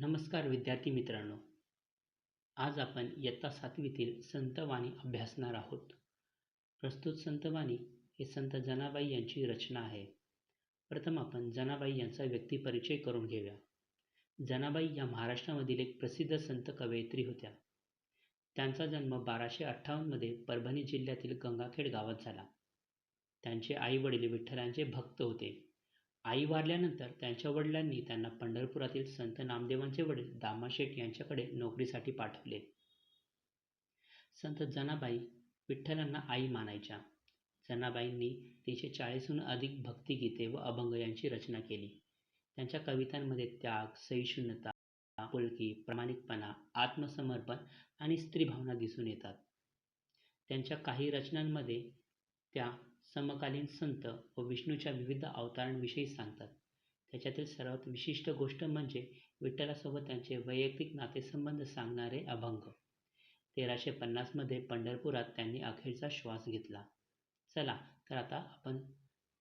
नमस्कार विद्यार्थी मित्रांनो. आज आपण इयत्ता सातवीतील संतवाणी अभ्यासणार आहोत. प्रस्तुत संतवाणी ही संत जनाबाई यांची रचना आहे. प्रथम आपण जनाबाई यांचा व्यक्तिपरिचय करून घेऊया. जनाबाई या महाराष्ट्रामधील एक प्रसिद्ध संत कवयित्री होत्या. त्यांचा जन्म बाराशे अठ्ठावन्नमध्ये परभणी जिल्ह्यातील गंगाखेड गावात झाला. त्यांचे आई वडील विठ्ठलांचे भक्त होते. आई वारल्यानंतर त्यांच्या वडिलांनी त्यांना पंढरपुरातील संत नामदेवांचे वडील दामाशेठ यांच्याकडे नोकरीसाठी पाठवले. संत जनाबाई विठ्ठलांना आई मानायच्या. जनाबाईंनी तीनशे चाळीसहून अधिक भक्तिगीते व अभंग यांची रचना केली. त्यांच्या कवितांमध्ये त्याग सहिष्णुता आपुलकी प्रामाणिकपणा आत्मसमर्पण आणि स्त्रीभावना दिसून येतात. त्यांच्या काही रचनांमध्ये त्या समकालीन संत व विष्णूच्या विविध अवतारांविषयी सांगतात. त्याच्यातील सर्वात विशिष्ट गोष्ट म्हणजे विठ्ठलासोबत त्यांचे वैयक्तिक नातेसंबंध सांगणारे अभंग. तेराशे पन्नासमध्ये पंढरपुरात त्यांनी अखेरचा श्वास घेतला. चला तर आता आपण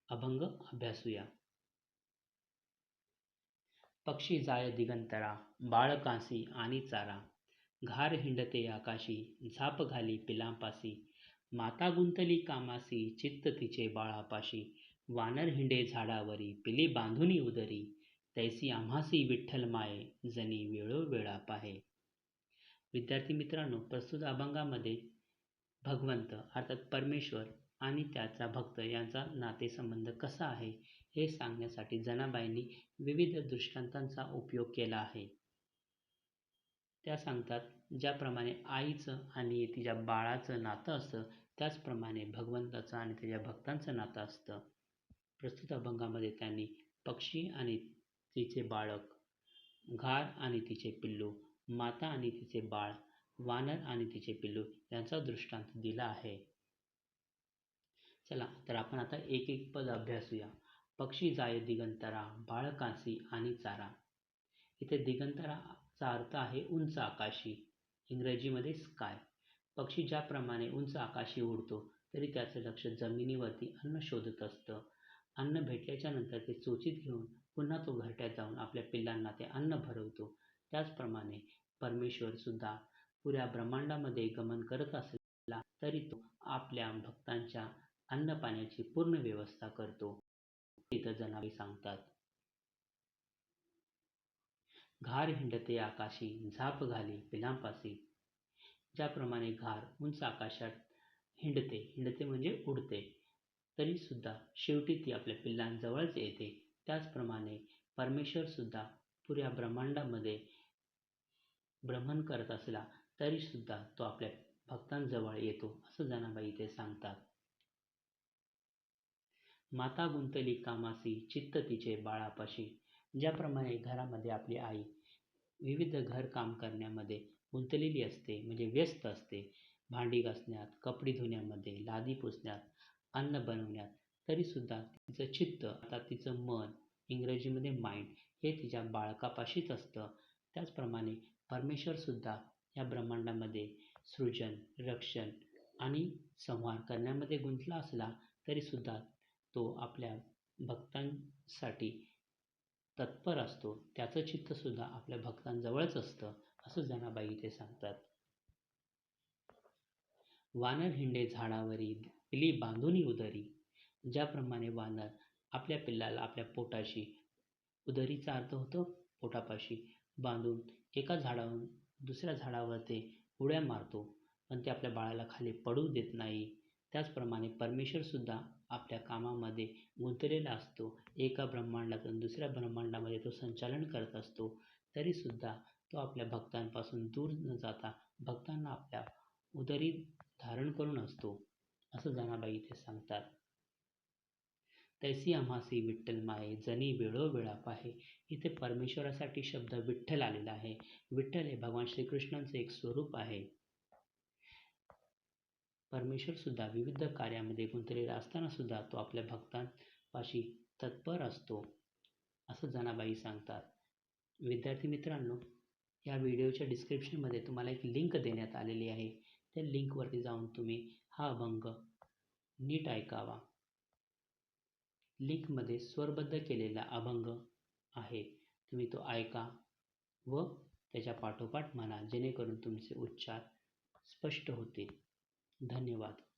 अभंग अभ्यासूया. पक्षी जाय दिगंतरा बाळकांसी आणि चारा. घार हिंडते आकाशी झाप घाली पिलांपासी. माता गुंतली कामासी चित्त तिचे बाळापाशी. वानर हिंडे झाडावरी पिली बांधुनी उदरी. तैसी आम्हासी विठ्ठल माये जनी वेळोवेळा पाहे. विद्यार्थी मित्रांनो प्रस्तुत अभंगामध्ये भगवंत अर्थात परमेश्वर आणि त्याचा भक्त यांचा नातेसंबंध कसा आहे हे सांगण्यासाठी जनाबाईंनी विविध दृष्टांतांचा उपयोग केला आहे. त्या सांगतात ज्याप्रमाणे आईचं आणि तिच्या बाळाचं नातं असतं त्याचप्रमाणे भगवंताचं आणि त्याच्या भक्तांचं नातं असतं. प्रस्तुत अभंगामध्ये त्यांनी पक्षी आणि तिचे बाळक घार आणि तिचे पिल्लू माता आणि तिचे बाळ वानर आणि तिचे पिल्लू यांचा दृष्टांत दिला आहे. चला तर आपण आता एक एक पद अभ्यासूया. पक्षी जाय दिगंतरा बाळकांसी आणि चारा. इथे दिगंतरा चा अर्थ आहे उंच आकाशी. इंग्रजीमध्ये स्काय पक्षी ज्याप्रमाणे उंच आकाशी उडतो तरी त्याचं लक्ष जमिनीवरती अन्न शोधत असतं. अन्न भेटल्याच्या नंतर ते चोचीत घेऊन पुन्हा तो घरट्यात जाऊन आपल्या पिल्लांना ते अन्न भरवतो. त्याचप्रमाणे परमेश्वर सुद्धा पुऱ्या ब्रह्मांडामध्ये गमन करत असला तरी तो आपल्या भक्तांच्या अन्न पाण्याची पूर्ण व्यवस्था करतो. तिथं जनावे सांगतात. घार हिंडते आकाशी झाप घाली पिलांपासी. ज्याप्रमाणे घार उंच आकाशात हिंडते हिंडते म्हणजे उडते. तरी सुद्धा शेवटी ती आपल्या पिल्लांजवळच येते. त्याचप्रमाणे परमेश्वर सुद्धा पुऱ्या ब्रह्मांडामध्ये भ्रमण करत असला तरी सुद्धा तो आपल्या भक्तांजवळ येतो असं जनाबाई इथे सांगतात. माता गुंतली कामासी चित्त तिचे बाळापाशी. ज्याप्रमाणे घरामध्ये आपली आई विविध घर काम करण्यामध्ये गुंतलेली असते म्हणजे व्यस्त असते. भांडी घासण्यात कपडे धुण्यामध्ये लादी पुसण्यात अन्न बनवण्यात तरीसुद्धा तिचं चित्त आता तिचं मन इंग्रजीमध्ये माइंड हे तिच्या बाळकापाशीच असतं. त्याचप्रमाणे परमेश्वरसुद्धा या ब्रह्मांडामध्ये सृजन रक्षण आणि संहार करण्यामध्ये गुंतला असला तरीसुद्धा तो आपल्या भक्तांसाठी तत्पर असतो त्याचं चित्तसुद्धा आपल्या भक्तांजवळच असतं असं जनाबाई इथे सांगतात. वानर हिंडे झाडावरी पिली बांधुनी उदरी. ज्याप्रमाणे वानर आपल्या पिल्लाला आपल्या पोटाशी उदरीचा अर्थ होतो पोटापाशी बांधून एका झाडावरून दुसऱ्या झाडावर ते उड्या मारतो पण ते आपल्या बाळाला खाली पडू देत नाही. त्याचप्रमाणे परमेश्वरसुद्धा आपल्या कामामध्ये गुंतलेला असतो. एका ब्रह्मांडातून दुसऱ्या ब्रह्मांडामध्ये तो संचालन करत असतो. तरीसुद्धा तो आपल्या भक्तांपासून दूर न जाता भक्तांना आपल्या उदरी धारण करून असतो. असं जनाबाई इथे सांगतात. तैसी आम्हासी विठ्ठल माये जनी वेळोवेळा पाहे. इथे परमेश्वरासाठी शब्द विठ्ठल आलेला आहे. विठ्ठल हे भगवान श्रीकृष्णांचे एक स्वरूप आहे. परमेश्वर सुद्धा विविध कार्यामध्ये गुंतलेला असताना सुद्धा तो आपल्या भक्तांपाशी तत्पर असतो असं जनाबाई सांगतात. विद्यार्थी मित्रांनो या व्हिडिओच्या डिस्क्रिप्शनमध्ये तुम्हाला एक लिंक देण्यात आलेली आहे. त्या लिंकवरती जाऊन तुम्ही हा अभंग नीट ऐकावा. लिंकमध्ये स्वरबद्ध केलेला अभंग आहे. तुम्ही तो ऐका व त्याच्या पाठोपाठ म्हणा जेणेकरून तुमचे उच्चार स्पष्ट होतील. धन्यवाद.